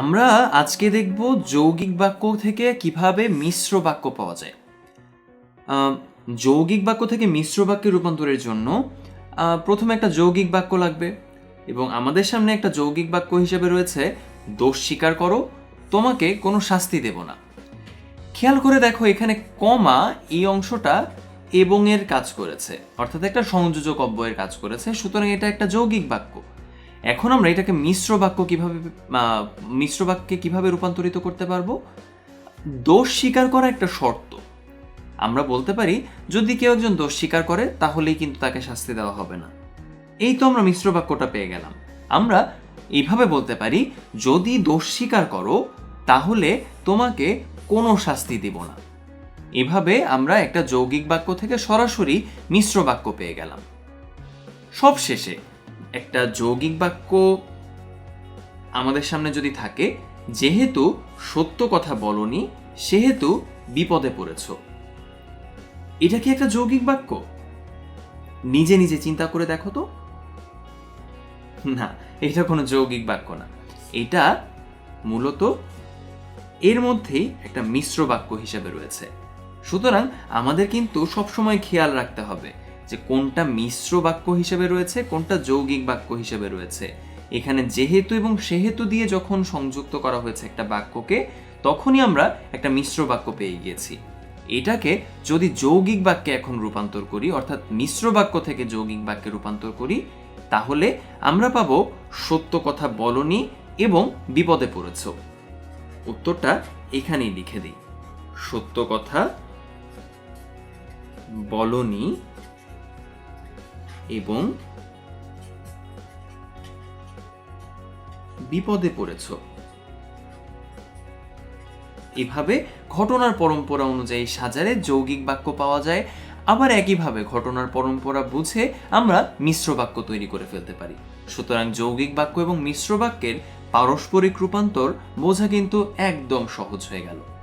আমরা আজকে দেখব যৌগিক বাক্য থেকে কীভাবে মিশ্র বাক্য পাওয়া যায়। যৌগিক বাক্য থেকে মিশ্র বাক্যে রূপান্তরের জন্য প্রথমে একটা যৌগিক বাক্য লাগবে এবং আমাদের সামনে একটা যৌগিক বাক্য হিসেবে রয়েছে, দোষ স্বীকার করো, তোমাকে কোনো শাস্তি দেব না। খেয়াল করে দেখো এখানে কমা এই অংশটা এবং এর কাজ করেছে, অর্থাৎ একটা সংযোজক অব্যয়ের কাজ করেছে, সুতরাং এটা একটা যৌগিক বাক্য। এখন আমরা এটাকে মিশ্র বাক্য কীভাবে মিশ্র বাক্যে কীভাবে রূপান্তরিত করতে পারব? দোষ স্বীকার করা একটা শর্ত। আমরা বলতে পারি, যদি কেউ একজন দোষ স্বীকার করে, তাহলেই কিন্তু তাকে শাস্তি দেওয়া হবে না। এই তো আমরা মিশ্র বাক্যটা পেয়ে গেলাম। আমরা এইভাবে বলতে পারি, যদি দোষ স্বীকার করো, তাহলে তোমাকে কোনো শাস্তি দিব না। এভাবে আমরা একটা যৌগিক বাক্য থেকে সরাসরি মিশ্র বাক্য পেয়ে গেলাম। সবশেষে একটা যৌগিক বাক্য আমাদের সামনে যদি থাকে, যেহেতু সত্য কথা বলনি, সেহেতু বিপদে পড়েছ। এটা কি একটা যৌগিক বাক্য? নিজে নিজে চিন্তা করে দেখো তো। না, এটা কোনো যৌগিক বাক্য না। এটা মূলত এর মধ্যেই একটা মিশ্র বাক্য হিসেবে রয়েছে। সুতরাং আমাদের কিন্তু সবসময় খেয়াল রাখতে হবে যে কোনটা মিশ্র বাক্য হিসেবে রয়েছে, কোনটা যৌগিক বাক্য হিসেবে রয়েছে। এখানে যেহেতু এবং সেহেতু দিয়ে যখন সংযুক্ত করা হয়েছে একটা বাক্যকে, তখনই আমরা একটা মিশ্র বাক্য পেয়ে গিয়েছি। এটাকে যদি যৌগিক বাক্যে এখন রূপান্তর করি, অর্থাৎ মিশ্র বাক্য থেকে যৌগিক বাক্যে রূপান্তর করি, তাহলে আমরা পাবো সত্য কথা বলনি এবং বিপদে পড়েছ। উত্তরটা এখানেই লিখে দিই। সত্য কথা বলনি এবং বিপদে পড়েছ। এভাবে ঘটনার পরম্পরা অনুযায়ী সাজারে যৌগিক বাক্য পাওয়া যায়, আবার একইভাবে ঘটনার পরম্পরা বুঝে আমরা মিশ্র বাক্য তৈরি করে ফেলতে পারি। সুতরাং যৌগিক বাক্য এবং মিশ্র বাক্যের পারস্পরিক রূপান্তর বোঝা কিন্তু একদম সহজ হয়ে গেল।